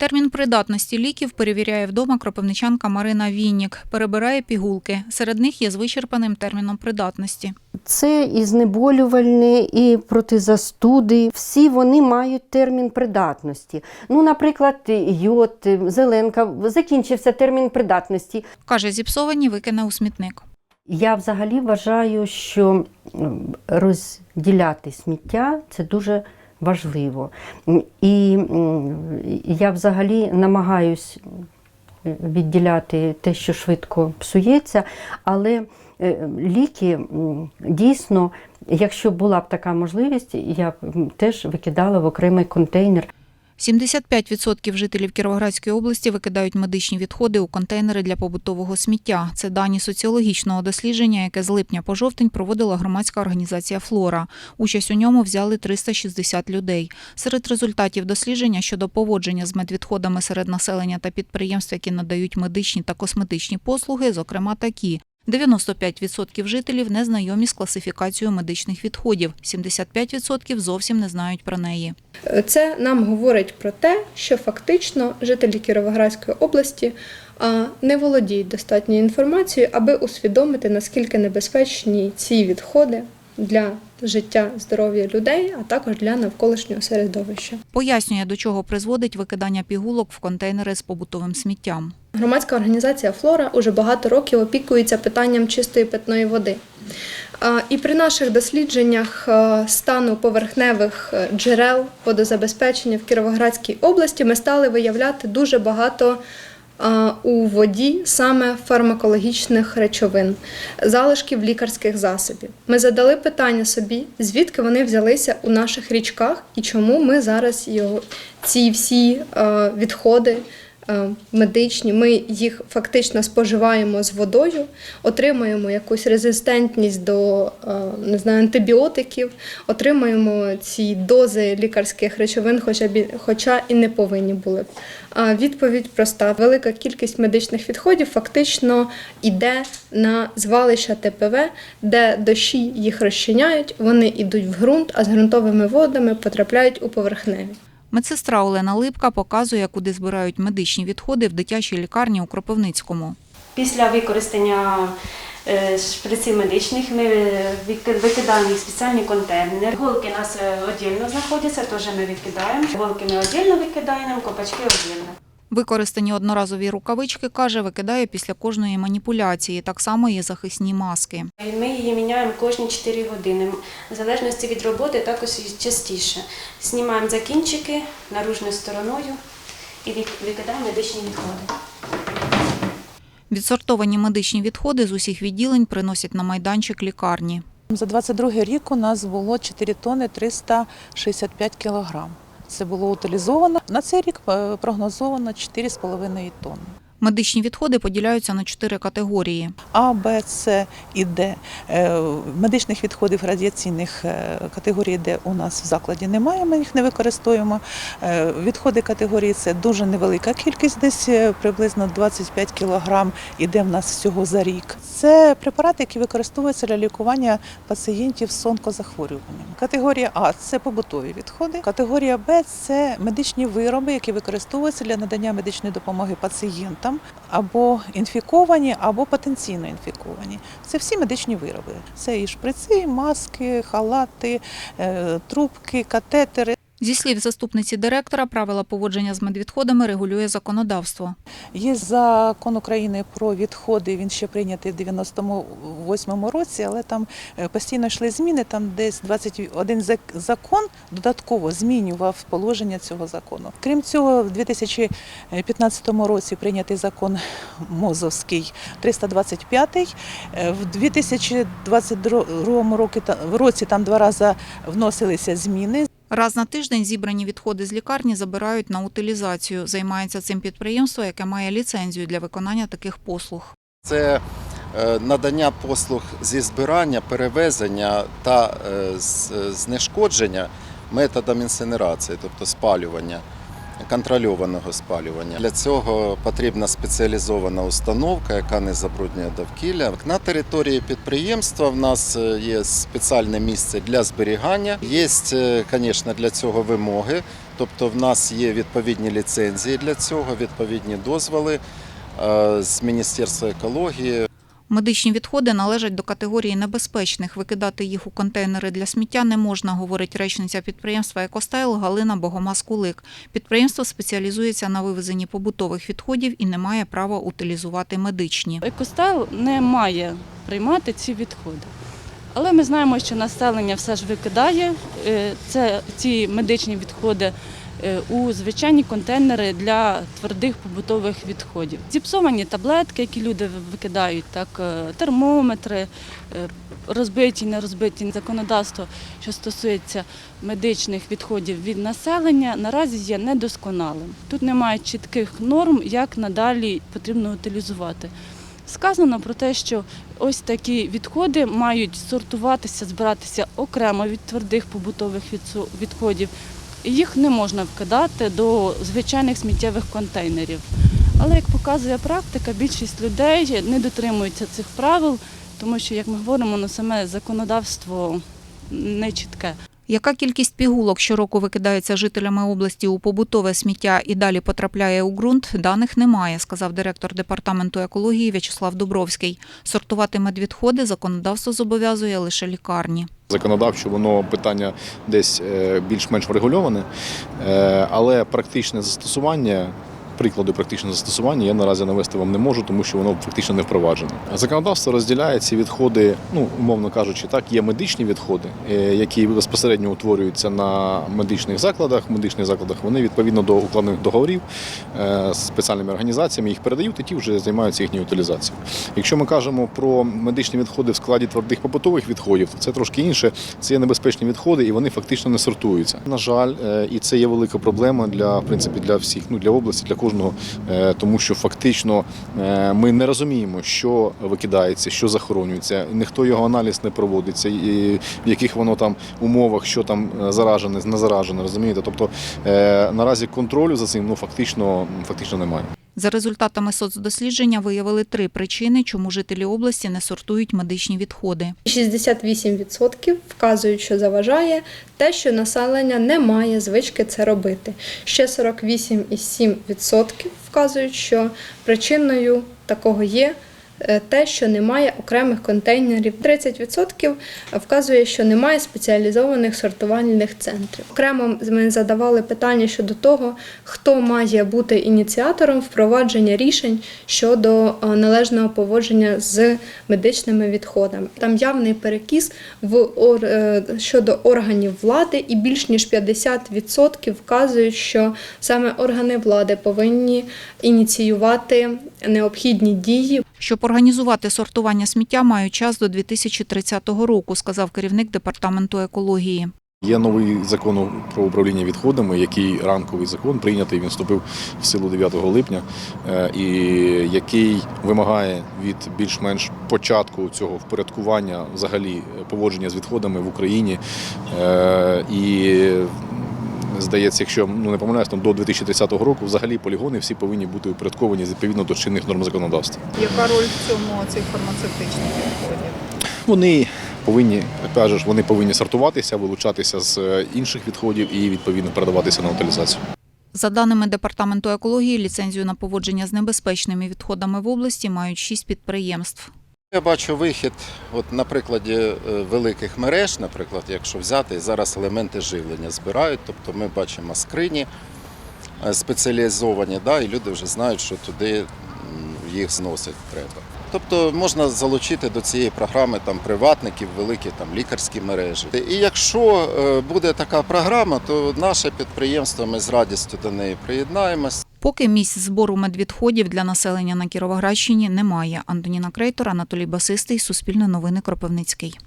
Термін придатності ліків перевіряє вдома кропивничанка Марина Віннік. Перебирає пігулки. Серед них є з вичерпаним терміном придатності. Це і знеболювальні, і протизастуди. Всі вони мають термін придатності. Ну, наприклад, йод, зеленка, закінчився термін придатності. Каже, зіпсовані викине у смітник. Я взагалі вважаю, що розділяти сміття це дуже важливо. І я взагалі намагаюсь відділяти те, що швидко псується, але е, ліки дійсно, якщо була б така можливість, я б теж викидала в окремий контейнер. 75% жителів Кіровоградської області викидають медичні відходи у контейнери для побутового сміття. Це дані соціологічного дослідження, яке з липня по жовтень проводила громадська організація Флора. Участь у ньому взяли 360 людей. Серед результатів дослідження щодо поводження з медвідходами серед населення та підприємств, які надають медичні та косметичні послуги, зокрема такі. 95% жителів не знайомі з класифікацією медичних відходів, 75% зовсім не знають про неї. Це нам говорить про те, що фактично жителі Кіровоградської області не володіють достатньою інформацією, аби усвідомити, наскільки небезпечні ці відходи для життя, здоров'я людей, а також для навколишнього середовища. Пояснює, до чого призводить викидання пігулок в контейнери з побутовим сміттям. Громадська організація Флора уже багато років опікується питанням чистої питної води. І при наших дослідженнях стану поверхневих е, джерел водозабезпечення в Кіровоградській області ми стали виявляти дуже багато у воді саме фармакологічних речовин, залишків лікарських засобів. Ми задали питання собі, звідки вони взялися у наших річках і чому ми зараз його, ці всі е, відходи е, медичні, ми їх фактично споживаємо з водою, отримуємо якусь резистентність до е, не знаю, антибіотиків, отримуємо ці дози лікарських речовин, хоча, бі- хоча і не повинні були б. А Відповідь проста: велика кількість медичних відходів фактично йде на звалища ТПВ, де дощі їх розчиняють, вони йдуть в ґрунт, а з ґрунтовими водами потрапляють у поверхневі. Медсестра Олена Липка показує, куди збирають медичні відходи в дитячій лікарні у Кропивницькому. Після використання е, шприців медичних ми викидаємо їх спеціальні контейнери. Голки у нас е, віддільно знаходяться, теж ми відкидаємо. Голки ми віддільно викидаємо, копачки віддільно. Використані одноразові рукавички, каже, викидає після кожної маніпуляції, так само і захисні маски. Ми її міняємо кожні 4 години. В залежності від роботи також частіше. Знімаємо закінчики наружною стороною і викидаємо медичні відходи. Відсортовані медичні відходи з усіх відділень приносять на майданчик лікарні. За 22 рік у нас було 4 тонни 365 кілограм. Це було утилізовано. На цей рік е, прогнозовано 4,5 тонни. Медичні відходи поділяються на чотири категорії. А, Б, С і Д. Е, Медичних відходів радіаційних е, категорій Д у нас в закладі немає, ми їх не використовуємо. Е, Відходи категорії С дуже невелика кількість, десь приблизно 25 кілограм іде в нас всього за рік. Це препарати, які використовуються для лікування пацієнтів з онкозахворюванням. Категорія А це побутові відходи. Категорія Б це медичні вироби, які використовуються для надання медичної допомоги пацієнтам або інфіковані, або потенційно інфіковані. Це всі медичні вироби. Це і шприци, і маски, халати, е, трубки, катетери. Зі слів заступниці директора, правила поводження з медвідходами регулює законодавство. Є закон України про відходи. Він ще прийнятий в 98-му році, але там е, постійно йшли зміни. Там десь 21 зак- закон додатково змінював положення цього закону. Крім цього, в 2015 році прийнятий закон Мозовський 325. Е, В 2022 році та- в році там два рази вносилися зміни. Раз на тиждень зібрані відходи з лікарні забирають на утилізацію. Займається цим підприємство, яке має ліцензію для виконання таких послуг. Це е, надання послуг зі збирання, перевезення та е, знешкодження методом інсинерації, тобто спалювання, контрольованого спалювання. Для цього потрібна спеціалізована установка, яка не забруднює довкілля. На території підприємства в нас е, є спеціальне місце для зберігання. Є, е, звісно, для цього вимоги. Тобто в нас є відповідні ліцензії для цього, відповідні дозволи е, з Міністерства екології. Медичні відходи належать до категорії небезпечних. Викидати їх у контейнери для сміття не можна, говорить речниця підприємства «Екостайл» Галина Богомаз-Кулик. Підприємство спеціалізується на вивезенні побутових відходів і не має права утилізувати медичні. Екостайл не має приймати ці відходи. Але ми знаємо, що населення все ж викидає е, це, ці медичні відходи у звичайні контейнери для твердих побутових відходів. Зіпсовані таблетки, які люди викидають, так, е, термометри, е, розбиті, не розбиті законодавство, що стосується медичних відходів від населення, наразі є недосконалим. Тут немає чітких норм, як надалі потрібно утилізувати. Сказано про те, що ось такі відходи мають сортуватися, збиратися окремо від твердих побутових відходів. Їх не можна вкидати до звичайних сміттєвих контейнерів. Але як показує практика, більшість людей не дотримуються цих правил, тому що, як ми говоримо, ну, саме законодавство не чітке. Яка кількість пігулок щороку викидається жителями області у побутове сміття і далі потрапляє у ґрунт, даних немає, сказав директор департаменту екології В'ячеслав Дубровський. Сортувати медвідходи законодавство зобов'язує лише лікарні. Законодавчо воно питання десь е, більш-менш врегульоване, е, але практичне застосування. Приклади практичного застосування я наразі навести вам не можу, тому що воно фактично не впроваджено. Законодавство розділяє ці відходи, ну умовно кажучи, так є медичні відходи, е, які безпосередньо утворюються на медичних закладах. В медичних закладах вони відповідно до укладених договорів е, з спеціальними організаціями їх передають, і ті вже займаються їхньою утилізацією. Якщо ми кажемо про медичні відходи в складі твердих побутових відходів, то це трошки інше. Це є небезпечні відходи, і вони фактично не сортуються. На жаль, е, і це є велика проблема для в принципі для всіх, ну для області, для кожного, е, тому що фактично е, ми не розуміємо, що викидається, що захоронюється. Ніхто його аналіз не проводиться, і в яких воно там умовах, що там е, заражене, не заражене, розумієте? Тобто наразі контролю за цим ну фактично фактично немає. За результатами соцдослідження виявили три причини, чому жителі області не сортують медичні відходи. 68% вказують, що заважає те, що населення не має звички це робити. Ще 48,7% вказують, що причиною такого є те, що немає окремих контейнерів. 30% вказує, що немає спеціалізованих сортувальних центрів. Окремо ми задавали питання щодо того, хто має бути ініціатором впровадження рішень щодо е, належного поводження з медичними відходами. Там явний перекіс в е, щодо органів влади, і більш ніж 50% вказують, що саме органи влади повинні ініціювати необхідні дії Щоб організувати сортування сміття, мають час до 2030 року, сказав керівник департаменту екології. Є новий закон про управління відходами, який рамковий закон прийнятий. Він вступив в силу 9 липня, е, і який вимагає від більш-менш початку цього впорядкування взагалі поводження з відходами в Україні. Е, І здається, якщо ну не помиляюсь, там до 2030 року взагалі полігони всі повинні бути упорядковані відповідно до чинних норм законодавства. Яка роль в цьому цих фармацевтичних відходів? Вони повинні опять же, ж, вони повинні сортуватися, вилучатися з е, інших відходів і відповідно передаватися на утилізацію. За даними департаменту екології, ліцензію на поводження з небезпечними відходами в області мають шість підприємств. Я бачу вихід, от на прикладі е, великих мереж, наприклад, якщо взяти, зараз елементи живлення збирають, тобто ми бачимо скрині е, спеціалізовані, да, і люди вже знають, що туди їх зносить треба. Тобто можна залучити до цієї програми там приватників, великі там лікарські мережі. І якщо е, буде така програма, то наше підприємство ми з радістю до неї приєднаємось. Поки місць збору медвідходів для населення на Кіровоградщині немає. Антоніна Крейтор, Анатолій Басистий, Суспільне новини Кропивницький.